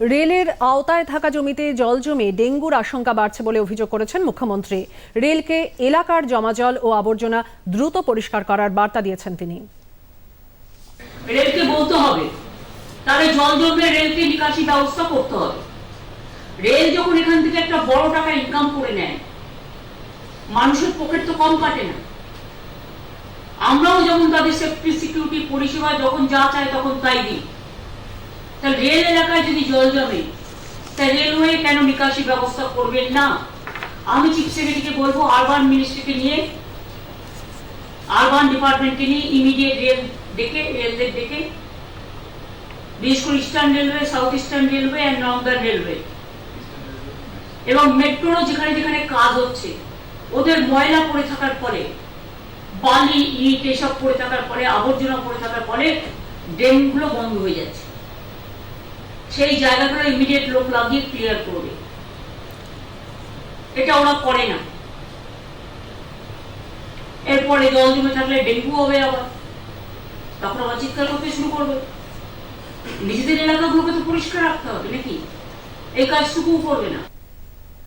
রেলের আওতায় থাকা জমিতে জল জমে ডেঙ্গুর আশঙ্কা বাড়ছে বলে অভিযোগ করেছেন মুখ্যমন্ত্রী। রেলকে এলাকার জমাজল ও আবর্জনা দ্রুত পরিষ্কার করার বার্তা দিয়েছেন তিনি। রেলকে বলতে হবে। তাহলে জল জমবে রেলকে নিকাশি ব্যবস্থা করতে হবে। রেল যখন এখান থেকে একটা বড় টাকা ইনকাম করে নেয়, মানুষের পকেট তো কম কাটে না। আমরাও যেমন তাদের সেফটি সিকিউরিটি পরিষেবা যখন যা চায় তখন তাই দিই। তা রেল এলাকায় যদি জল জমে, তা রেলওয়ে কেন ব্যবস্থা করবেন না? আমি চিফ সেক্রেটারিকে বলব, আরবান মিনিস্ট্রিকে নিয়ে, আরবান ডিপার্টমেন্টকে নিয়ে ইমিডিয়েট রেল ডেকে, রেলদের ডেকে বিশেষ করে eastern railway, south eastern railway and northern railway. এবং মেট্রোরও যেখানে যেখানে কাজ হচ্ছে, ওদের ময়লা পড়ে থাকার ফলে, বালি, ইট, এসব পড়ে থাকার ফলে, আবর্জনা পড়ে থাকার ফলে, ড্রেনগুলো বন্ধ হয়ে যাচ্ছে। সেই জায়গাগুলো ইমিডিয়েট লোক লাগিয়ে ক্লিয়ার করবে। এটা ওরা করে না। এরপরে জল জমে থাকলে ডেঙ্গু হবে আবার। তখন আবার চিৎকার করতে শুরু করবে। নিজেদের এলাকাগুলোকে তো পরিষ্কার রাখতে হবে নাকি? এই কাজটুকুও করবে না।